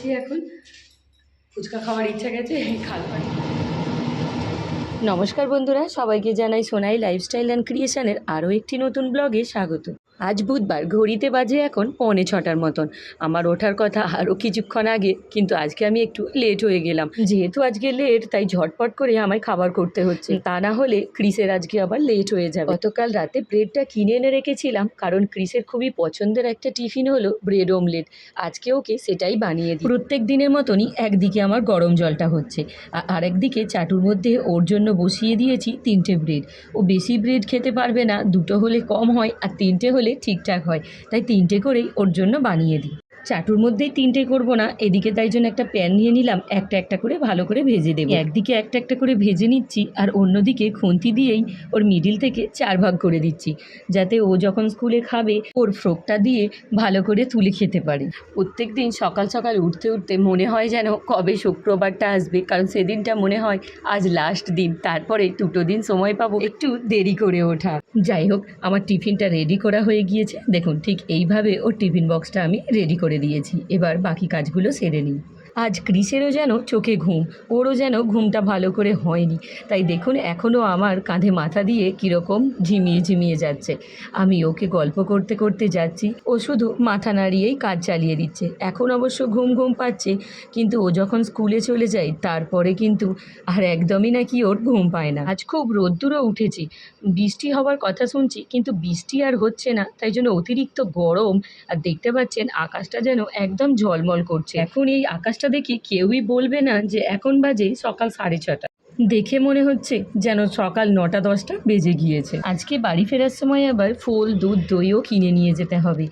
করছি এখন। ফুচকা খাওয়ার ইচ্ছা গেছে, খাল নমস্কার বন্ধুরা, সবাইকে জানাই সোনাই লাইফস্টাইল অ্যান্ড ক্রিয়েশনের আরও একটি নতুন ব্লগে স্বাগত। আজ বুধবার ঘড়িতে বাজে এখন পৌনে ছটার মতন। আমার ওঠার কথা আরও কিছুক্ষণ আগে, কিন্তু আজকে আমি একটু লেট হয়ে গেলাম। যেহেতু আজকে লেট তাই ঝটপট করে আমায় খাবার করতে হচ্ছে। তা না হলে ক্রিসের আজকে আবার লেট হয়ে যাবে। গতকাল রাতে ব্রেডটা কিনে এনে রেখেছিলাম, কারণ ক্রিসের খুবই পছন্দের একটা টিফিন হলো ব্রেড অমলেট আজকে ওকে সেটাই বানিয়ে দিই। প্রত্যেক দিনের মতনই একদিকে আমার গরম জলটা হচ্ছে। আর আরেকদিকে চাটুর মধ্যে ওর জন্য বসিয়ে দিয়েছি তিনটে ব্রেড ও বেশি ব্রেড খেতে পারবে না, দুটো হলে কম হয়, আর তিনটে হলে ঠিকঠাক হয়। তাই তিনটে করেই ওর জন্য বানিয়ে দিই। চাটুর মধ্যেই তিনটে করব না, এদিকে তাই জন্য একটা প্যান নিয়ে নিলাম, একটা একটা করে ভালো করে ভেজে দেবো। একদিকে একটা একটা করে ভেজে নিচ্ছি, আর অন্যদিকে খুন্তি দিয়েই ওর মিডিল থেকে চার ভাগ করে দিচ্ছি, যাতে ও যখন স্কুলে খাবে, ওর ফ্রকটা দিয়ে ভালো করে তুলে খেতে পারে। প্রত্যেক দিন সকাল সকাল উঠতে উঠতে মনে হয় যেন কবে শুক্রবারটা আসবে, কারণ সেদিনটা মনে হয় আজ লাস্ট দিন, তারপরে দুটো দিন সময় পাবো, একটু দেরি করে ওঠা। যাই হোক, আমার টিফিনটা রেডি করা হয়ে গিয়েছে। দেখুন, ঠিক এইভাবে ওর টিফিন বক্সটা আমি রেডি করে দিয়েছি। এবার বাকি কাজগুলো সেরে নিই। আজ ক্রিসেরও যেন চোখে ঘুম, ওরও যেন ঘুমটা ভালো করে হয়নি। তাই দেখুন এখনও আমার কাঁধে মাথা দিয়ে কীরকম ঝিমিয়ে ঝিমিয়ে যাচ্ছে। আমি ওকে গল্প করতে করতে যাচ্ছি, ও শুধু মাথা নাড়িয়েই কাজ চালিয়ে দিচ্ছে। এখন অবশ্য ঘুম ঘুম পাচ্ছে, কিন্তু ও যখন স্কুলে চলে যায়, তারপরে কিন্তু আর একদমই নাকি ওর ঘুম পায় না। আজ খুব রোদ্দুরও উঠেছি। বৃষ্টি হওয়ার কথা শুনছি, কিন্তু বৃষ্টি আর হচ্ছে না, তাই জন্য অতিরিক্ত গরম। আর দেখতে পাচ্ছেন, আকাশটা যেন একদম ঝলমল করছে। এখন এই আকাশটা দেখে কেউই বলবে না যে এখন বাজে সকাল সাড়ে ছটা দেখে মনে হচ্ছে যেন সকাল নটা দশটা বেজে গিয়েছে। আজকে বাড়ি ফেরার সময় আবার ফুল, দুধ, দইও কিনে নিয়ে যেতে হবে।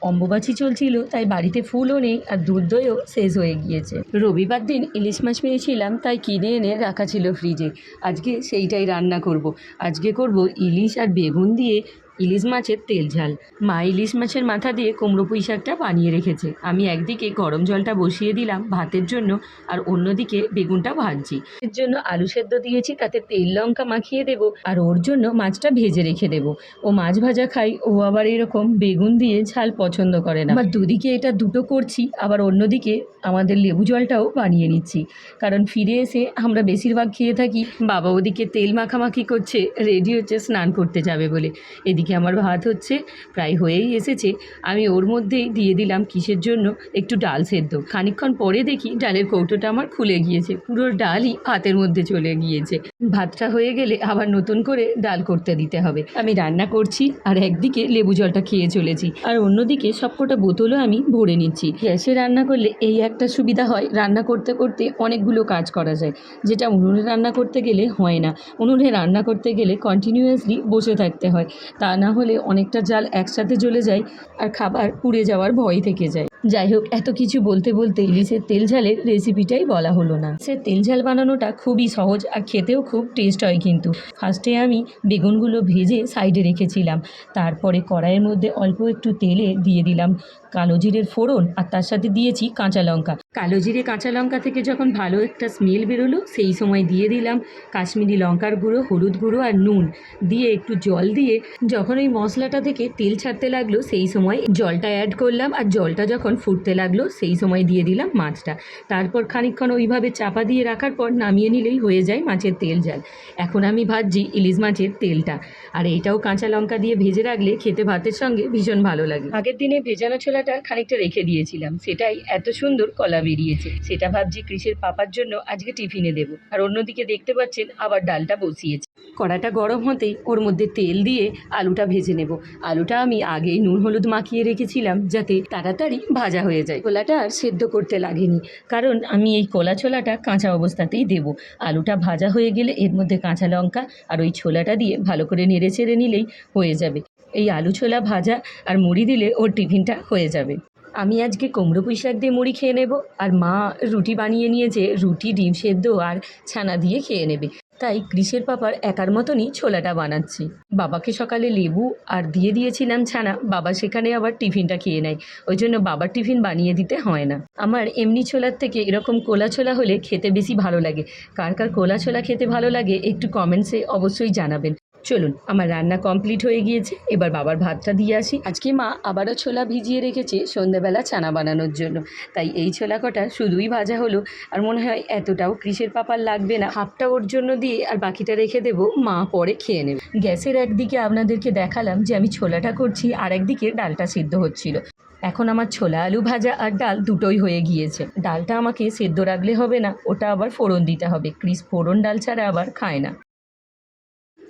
অম্বুবাচি চলছিল, তাই বাড়িতে ফুলও নেই আর দুধ দইও শেষ হয়ে গিয়েছে। রবিবার দিন ইলিশ মাছ পেয়েছিলাম, তাই কিনে এনে রাখা ছিল ফ্রিজে। আজকে সেইটাই রান্না করব। আজকে করব ইলিশ আর বেগুন দিয়ে ইলিশ মাছের তেল ঝাল। মা ইলিশ মাছের মাথা দিয়ে কুমড়ো পুঁই শাকটা বানিয়ে রেখেছে। আমি একদিকে গরম জলটা বসিয়ে দিলাম ভাতের জন্য আর অন্যদিকে বেগুনটা ভাজছি। এর জন্য আলু সেদ্ধ দিয়েছি, তাতে তেল, লঙ্কা মাখিয়ে দেব আর ওর জন্য মাছটা ভেজে রেখে দেব। ও মাছ ভাজা খাই ও আবার এরকম বেগুন দিয়ে ঝাল পছন্দ করে না। আবার দুদিকে এটা দুটো করছি, আবার অন্যদিকে আমাদের লেবু জলটাও বানিয়ে নিচ্ছি। কারণ ফিরে এসে আমরা বেশিরভাগ খেয়ে থাকি, বাবা ওদিকে তেল মাখামাখি করছে, রেডি হচ্ছে স্নান করতে যাবে বলে। এদিকে আমার ভাত হচ্ছে, প্রায় হয়েই এসেছে। আমি ওর মধ্যেই দিয়ে দিলাম কিসের জন্য? একটু ডাল সেদ্ধ। খানিকক্ষণ পরে দেখি ডালের কৌটোটা আমার খুলে গিয়েছে। পুরো ডালই ভাতের মধ্যে চলে গিয়েছে। ভাতটা হয়ে গেলে আবার নতুন করে ডাল করতে দিতে হবে। আমি রান্না করছি আর একদিকে লেবু জলটা খেয়ে চলেছি। আর অন্যদিকে সবকটা বোতলও আমি ভরে নিচ্ছি। গ্যাসে রান্না করলে এই একটা সুবিধা হয়। রান্না করতে করতে অনেকগুলো কাজ করা যায়, যেটা উনুনে রান্না করতে গেলে হয় না। উনুনে রান্না করতে গেলে কন্টিনিউয়াসলি বসে থাকতে হয়। তা না হলে অনেকটা জাল একসাথে জ্বলে যায় আর খাবার পুড়ে যাওয়ার ভয় থেকে যায়। যাই হোক, এত কিছু বলতে বলতে ইলিশের তেল ঝালের রেসিপিটাই বলা হলো না। সে তেল ঝাল বানানোটা খুবই সহজ আর খেতেও খুব টেস্ট হয় কিন্তু। ফার্স্টে আমি বেগুনগুলো ভেজে সাইডে রেখেছিলাম। তারপরে কড়াইয়ের মধ্যে অল্প একটু তেলে দিয়ে দিলাম কালো জিরের ফোড়ন আর তার সাথে দিয়েছি কাঁচা লঙ্কা। কালো জিরে, কাঁচা লঙ্কা থেকে যখন ভালো একটা স্মেল বেরোলো, সেই সময় দিয়ে দিলাম কাশ্মীরি লঙ্কার গুঁড়ো, হলুদ গুঁড়ো আর নুন। দিয়ে একটু জল দিয়ে যখন ওই মশলাটা থেকে তেল ছাড়তে লাগল, সেই সময় জলটা অ্যাড করলাম আর জলটা যখন ফুটতে লাগল, সেই সময় দিয়ে দিলাম মাছটা। তারপর খানিকক্ষণ ওইভাবে চাপা দিয়ে রাখার পর নামিয়ে নিলেই হয়ে যায় মাছের তেল জাল। এখন আমি ভাজছি ইলিশ মাছের তেলটা। আর এটাও কাঁচা লঙ্কা দিয়ে ভেজে রাখলে খেতে ভাতের সঙ্গে ভীষণ ভালো লাগে। আগের দিনে ভেজানো ছোলাটা খানিকটা রেখে দিয়েছিলাম। সেটাই এত সুন্দর কলা বেরিয়েছে। সেটা ভাবছি কৃষির পাপার জন্য আজকে টিফিনে দেব। আর অন্যদিকে দেখতে পাচ্ছেন আবার ডালটা বসিয়েছে। কড়াটা গরম হতেই ওর মধ্যে তেল দিয়ে আলুটা ভেজে নেব। আলুটা আমি আগেই নুন হলুদ মাখিয়ে রেখেছিলাম যাতে তাড়াতাড়ি ভাজা হয়ে যায়। ছোলাটা আর সেদ্ধ করতে লাগেনি। কারণ আমি এই কলা ছোলাটা কাঁচা অবস্থাতেই দেব। আলুটা ভাজা হয়ে গেলে এর মধ্যে কাঁচা লঙ্কা আর ওই ছোলাটা দিয়ে ভালো করে নেড়ে চেড়ে নিলেই হয়ে যাবে। এই আলু ছোলা ভাজা আর মুড়ি দিলে ওর টিফিনটা হয়ে যাবে। আমি আজকে কুমড়ো পুঁই শাক দিয়ে মুড়ি খেয়ে নেব। আর মা রুটি বানিয়ে নিয়েছে। রুটি, ডিম সেদ্ধ আর ছানা দিয়ে খেয়ে নেবে। তাই গ্রীষের পাপার একার মতনই ছোলাটা বানাচ্ছি। বাবাকে সকালে লেবু আর দিয়ে দিয়েছিলাম ছানা। বাবা সেখানে আবার টিফিনটা খেয়ে নেয়। ওই জন্য বাবার টিফিন বানিয়ে দিতে হয় না। আমার এমনি ছোলার থেকে এরকম কোলা ছোলা হলে খেতে বেশি ভালো লাগে। কার কার কোলা ছোলা খেতে ভালো লাগে একটু কমেন্টসে অবশ্যই জানাবেন। চলুন আমার রান্না কমপ্লিট হয়ে গিয়েছে এবার বাবার ভাতটা দিয়ে আসি। আজকে মা আবারও ছোলা ভিজিয়ে রেখেছে সন্ধ্যাবেলা চানা বানানোর জন্য। তাই এই ছোলা কটা শুধুই ভাজা হলো আর মনে হয় এতটাও কৃষের পাপার লাগবে না। হাফটা ওর জন্য দিয়ে আর বাকিটা রেখে দেবো মা পরে খেয়ে নেবে। গ্যাসের একদিকে আপনাদেরকে দেখালাম যে আমি ছোলাটা করছি আর একদিকে ডালটা সিদ্ধ হচ্ছিল। এখন আমার ছোলা আলু ভাজা আর ডাল দুটোই হয়ে গিয়েছে। ডালটা আমাকে সেদ্ধ রাখলে হবে না ওটা আবার ফোড়ন দিতে হবে। ক্রিস ফোড়ন ডাল ছাড়া আবার খায় না।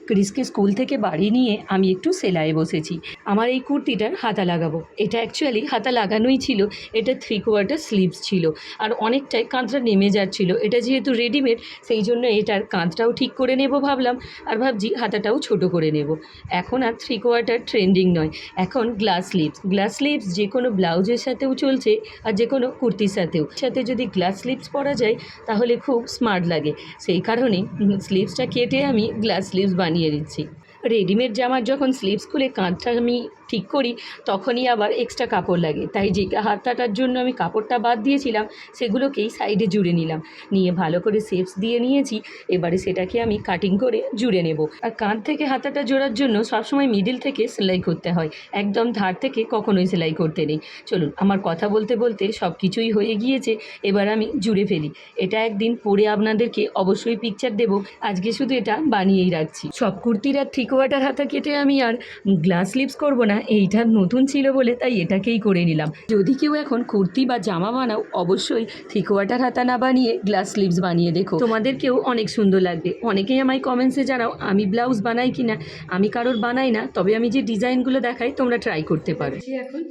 ক্রিসকে স্কুল থেকে বাড়ি নিয়ে আমি একটু সেলাইয়ে বসেছি। আমার এই কুর্তিটার হাতা লাগাবো। এটা অ্যাকচুয়ালি হাতা লাগানোই ছিল। এটা থ্রি কোয়ার্টার স্লিভস ছিল। আর অনেকটাই কাঁধটা নেমে যাচ্ছিল। এটা যেহেতু রেডিমেড সেই জন্য এটার কাঁধটাও ঠিক করে নেব ভাবলাম। আর ভাবছি হাতাটাও ছোট করে নেব। এখন আর থ্রি কোয়ার্টার ট্রেন্ডিং নয়। এখন গ্লাস স্লিভস গ্লাস স্লিভস যে কোনো ব্লাউজের সাথেও চলছে আর যে কোনো কুর্তির সাথেও। সাথে যদি গ্লাস স্লিভস পরা যায়, তাহলে খুব স্মার্ট লাগে। সেই কারণে স্লিভসটা কেটে আমি গ্লাস স্লিভস বানিয়ে দিচ্ছি। রেডিমেড জামার যখন স্লিভস খুলে কাঁধটা আমি ঠিক করি, তখনই আবার এক্সট্রা কাপড় লাগে। তাই যে হাতাটার জন্য আমি কাপড়টা বাদ দিয়েছিলাম, সেগুলোকেই সাইডে জুড়ে নিলাম। নিয়ে ভালো করে সেপস দিয়ে নিয়েছি, এবারে সেটাকে আমি কাটিং করে জুড়ে নেব। আর কাঁধ থেকে হাতাটা জোড়ার জন্য সবসময় মিডিল থেকে সেলাই করতে হয়। একদম ধার থেকে কখনোই সেলাই করতে নেই। চলুন, আমার কথা বলতে বলতে সব কিছুই হয়ে গিয়েছে, এবার আমি জুড়ে ফেলি। এটা একদিন পরে আপনাদেরকে অবশ্যই পিকচার দেব। আজকে শুধু এটা বানিয়েই রাখছি। সব কুর্তির আর থ্রি কোয়ার্টার হাতা কেটে আমি আর গ্লাস স্লিপস করব না। এইটা নতুন ছিল বলে তাই এটাকেই করে নিলাম। যদি কেউ এখন কুর্তি বা জামা বানাও, অবশ্যই থিক ওয়াটার হাতা না বানিয়ে গ্লাস স্লিভস বানিয়ে দেখো। তোমাদেরকেও অনেক সুন্দর লাগবে। অনেকেই আমায় কমেন্টসে জানাও, আমি ব্লাউজ বানাই কি না আমি কারোর বানাই না, তবে আমি যে ডিজাইনগুলো দেখাই, তোমরা ট্রাই করতে পারো। এখন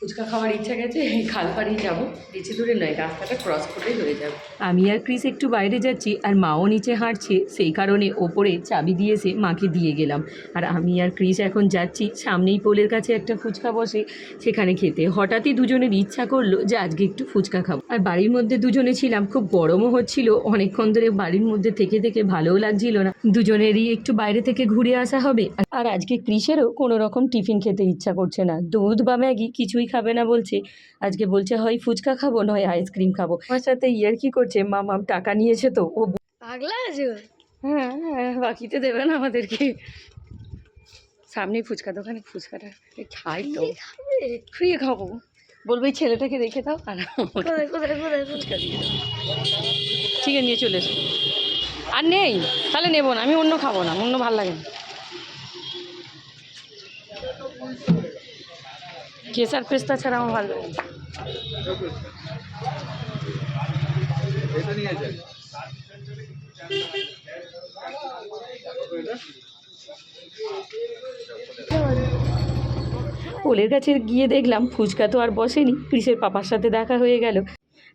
ফুচকা খাওয়ার ইচ্ছা গেছে খাল পাড়িয়ে যাব। বেশি দূরে নয়, রাস্তাটা ক্রস করলেই হয়ে যাবে। আমি আর ক্রিস একটু বাইরে যাচ্ছি, আর মাও নিচে হাঁটছে, সেই কারণে ওপরে চাবি দিয়েছে মাকে দিয়ে গেলাম। আর আমি আর ক্রিস এখন যাচ্ছি, সামনেই পোলের কাছে একটা ফুচকা বসে, সেখানে খেতে। হঠাৎই দুজনের ইচ্ছা করল যে আজকে একটু ফুচকা খাব। আর বাড়ির মধ্যে দুজনে ছিলাম, খুব গরমও হচ্ছিল, অনেকক্ষণ ধরে বাড়ির মধ্যে থেকে থেকে ভালোও লাগছিল না। দুজনেরই একটু বাইরে থেকে ঘুরে আসা হবে। আর আজকে ক্রিসেরও কোনো রকম টিফিন খেতে ইচ্ছা করছে না। দুধ বা ম্যাগি কিছুই খাবে না বলছে। আজকে বলছে হয় ফুচকা খাব নয় আইসক্রিম খাব। আমার সাথে ইয়ার কি করছে? মামাম টাকা নিয়েছে তো ও পাগলা আছে হ্যাঁ হ্যাঁ বাকিতে দেবে না আমাদেরকে। সামনে ফুচকা দোকানে ফুচকাটা খাই তো। কি খাবে? বলব ছেলেটাকে রেখে দাও আর? ফুচকা দিয়ে দাও। ঠিক আছে নিয়ে চলে এসো। আর নেই তাহলে নেব না আমি অন্য খাব না অন্য ভালো লাগে না। কেসার পেস্তা ছাড়া আমার ভালো লাগে। কাছে গিয়ে দেখলাম ফুচকা তো আর বসেনি ক্রিসের পাপার সাথে দেখা হয়ে গেল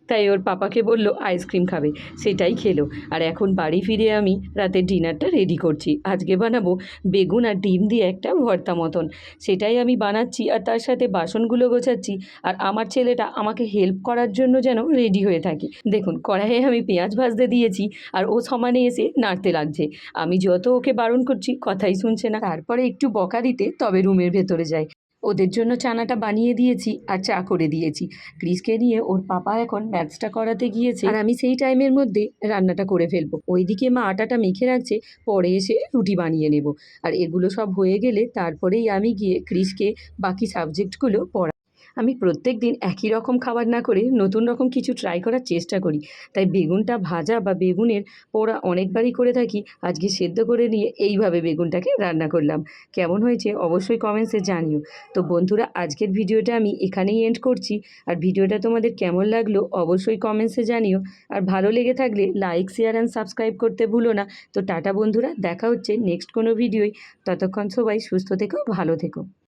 তাই ওর পাপাকে বলল, আইসক্রিম খাবে। সেটাই খেলো। আর এখন বাড়ি ফিরে আমি রাতের ডিনারটা রেডি করছি। আজকে বানাবো বেগুন আর ডিম দিয়ে একটা ভর্তা মতন। সেটাই আমি বানাচ্ছি আর তার সাথে বাসনগুলো গোছাচ্ছি। আর আমার ছেলেটা আমাকে হেল্প করার জন্য যেন রেডি হয়ে থাকি। দেখুন, কড়াইয়ে আমি পেঁয়াজ ভাজতে দিয়েছি আর ও সমানে এসে নাড়তে লাগছে। আমি যত ওকে বারণ করছি, কথাই শুনছে না। তারপরে একটু বকা দিতে তবে রুমের ভেতরে যায় ওদের জন্য চানাটা বানিয়ে দিয়েছি আর চা করে দিয়েছি। ক্রিসকে নিয়ে ওর পাপা এখন ম্যাথসটা করাতে গিয়েছে আর আমি সেই টাইমের মধ্যে রান্নাটা করে ফেলব। ওইদিকে মা আটাটা মেখে রাখছে, পরে এসে রুটি বানিয়ে নেব। আর এগুলো সব হয়ে গেলে তারপরেই আমি গিয়ে ক্রিসকে বাকি সাবজেক্টগুলো পড়া আমি প্রত্যেক দিন একই রকম খাবার না করে নতুন রকম কিছু ট্রাই করার চেষ্টা করি। তাই বেগুনটা ভাজা বা বেগুনের পোড়া অনেকবারই করে থাকি। আজকে সেদ্ধ করে নিয়ে এইভাবে বেগুনটাকে রান্না করলাম। কেমন হয়েছে অবশ্যই কমেন্টসে জানিও। তো বন্ধুরা, আজকের ভিডিওটা আমি এখানেই এন্ড করছি। আর ভিডিওটা তোমাদের কেমন লাগল অবশ্যই কমেন্টসে জানিও। আর ভালো লেগে থাকলে লাইক শেয়ার অ্যান্ড সাবস্ক্রাইব করতে ভুলো না। তো টাটা বন্ধুরা, দেখা হচ্ছে নেক্সট কোনো ভিডিওই ততক্ষণ সবাই সুস্থ থেকো, ভালো থেকো।